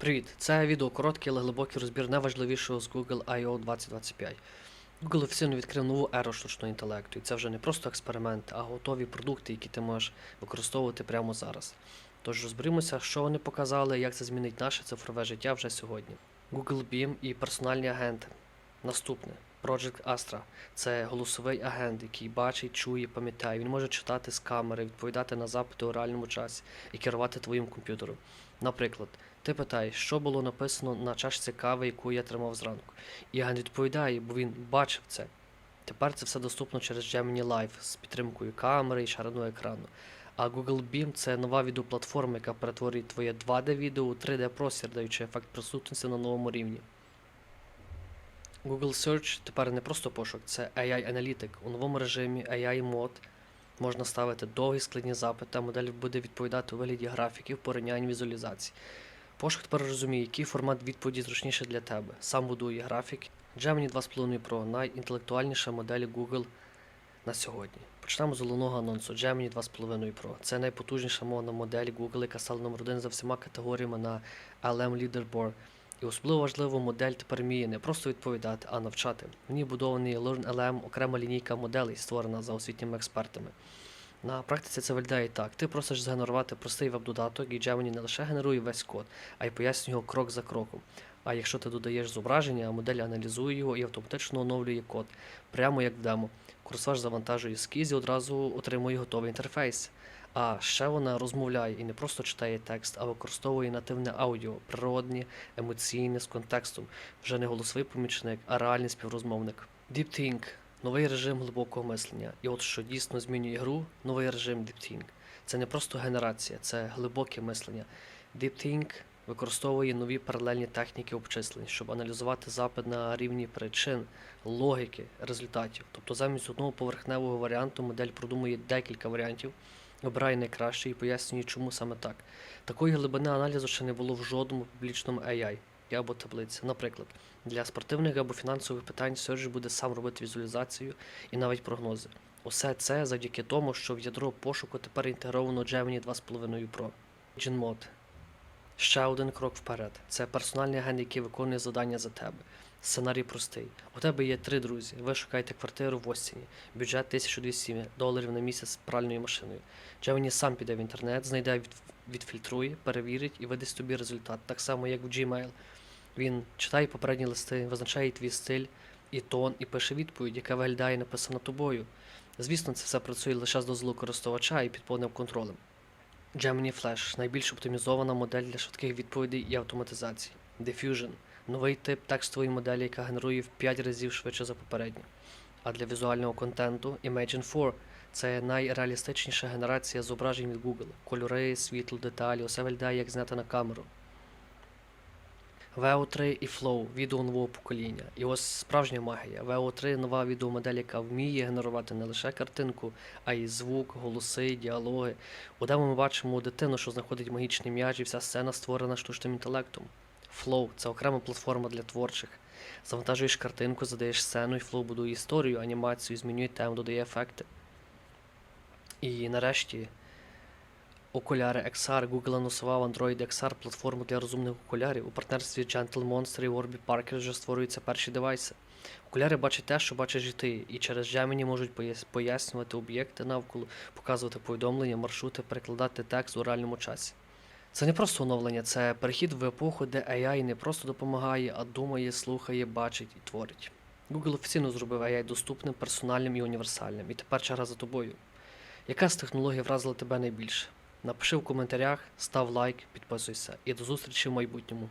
Привіт! Це відео короткий, але глибокий розбір найважливішого з Google I.O. 2025. Google офіційно відкрив нову еру штучного інтелекту, і це вже не просто експеримент, а готові продукти, які ти можеш використовувати прямо зараз. Тож розберемося, що вони показали, як це змінить наше цифрове життя вже сьогодні. Google Beam і персональні агенти. Наступне Project Astra. Це голосовий агент, який бачить, чує, пам'ятає. Він може читати з камери, відповідати на запити у реальному часі і керувати твоїм комп'ютером. Наприклад, ти питаєш, що було написано на чашці кави, яку я тримав зранку. І агент відповідає, бо він бачив це. Тепер це все доступно через Gemini Live з підтримкою камери і широну екрану. А Google Beam це нова відеоплатформа, яка перетворює твоє 2D-відео у 3D-простір, даючи ефект присутності на новому рівні. Google Search тепер не просто пошук, це AI-аналітик. У новому режимі AI мод можна ставити довгі складні запити, а модель буде відповідати у вигляді графіків, порівнянь, візуалізацій. Пошук тепер розуміє, який формат відповіді зручніше для тебе. Сам будує графік. Gemini 2.5 Pro найінтелектуальніша модель Google на сьогодні. Почнемо з головного анонсу Gemini 2.5 Pro. Це найпотужніша мовна модель Google, яка стала номер один за всіма категоріями на LM Leaderboard. І особливо важливо, модель тепер вміє не просто відповідати, а навчати. В ній будований LearnLM, окрема лінійка моделей, створена за освітніми експертами. На практиці це виглядає так: ти просиш згенерувати простий веб-додаток, і Gemini не лише генерує весь код, а й пояснює його крок за кроком. А якщо ти додаєш зображення, модель аналізує його і автоматично оновлює код, прямо як в демо. Курсор завантажує ескіз і одразу отримує готовий інтерфейс. А ще вона розмовляє і не просто читає текст, а використовує нативне аудіо, природне, емоційне з контекстом, вже не голосовий помічник, а реальний співрозмовник. DeepThink – новий режим глибокого мислення. І от що дійсно змінює гру, новий режим DeepThink. Це не просто генерація, це глибоке мислення. DeepThink використовує нові паралельні техніки обчислень, щоб аналізувати запит на рівні причин, логіки, результатів. Тобто замість одного поверхневого варіанту модель продумує декілька варіантів, обирає найкращий і пояснює, чому саме так. Такої глибини аналізу ще не було в жодному публічному AI або таблиці. Наприклад, для спортивних або фінансових питань Search буде сам робити візуалізацію і навіть прогнози. Усе це завдяки тому, що в ядро пошуку тепер інтегровано Gemini 2.5 Pro. GenMod. Ще один крок вперед. Це персональний агент, який виконує завдання за тебе. Сценарій простий. У тебе є три друзі. Ви шукаєте квартиру в Остіні. Бюджет 1200 доларів на місяць з пральною машиною. Gemini сам піде в інтернет, знайде, відфільтрує, перевірить і видасть тобі результат. Так само, як в Gmail. Він читає попередні листи, визначає твій стиль і тон, і пише відповідь, яка виглядає написана тобою. Звісно, це все працює лише з дозволу користувача і під повним контролем. Gemini Flash найбільш оптимізована модель для швидких відповідей і автоматизації. Diffusion новий тип текстової моделі, яка генерує в 5 разів швидше за попередню. А для візуального контенту Imagine 4 це найреалістичніша генерація зображень від Google. Кольори, світло, деталі, усе виглядає як знято на камеру. VO3 і Flow відео нового покоління. І ось справжня магія. VO3 нова відеомодель, яка вміє генерувати не лише картинку, а й звук, голоси, діалоги. У демо ми бачимо дитину, що знаходить магічний м'яч, і вся сцена створена штучним інтелектом. Flow це окрема платформа для творчих. Завантажуєш картинку, задаєш сцену, і Flow будує історію, анімацію, змінює тему, додає ефекти. І нарешті окуляри XR. Google анонсував Android XR платформу для розумних окулярів. У партнерстві Gentle Monster і Warby Parker вже створюються перші девайси. Окуляри бачать те, що бачиш і ти, і через Gemini можуть пояснювати об'єкти навколо, показувати повідомлення, маршрути, перекладати текст у реальному часі. Це не просто оновлення, це перехід в епоху, де AI не просто допомагає, а думає, слухає, бачить і творить. Google офіційно зробив AI доступним, персональним і універсальним. І тепер черга за тобою. Яка з технологій вразила тебе найбільше? Напиши в коментарях, став лайк, підписуйся і до зустрічі в майбутньому.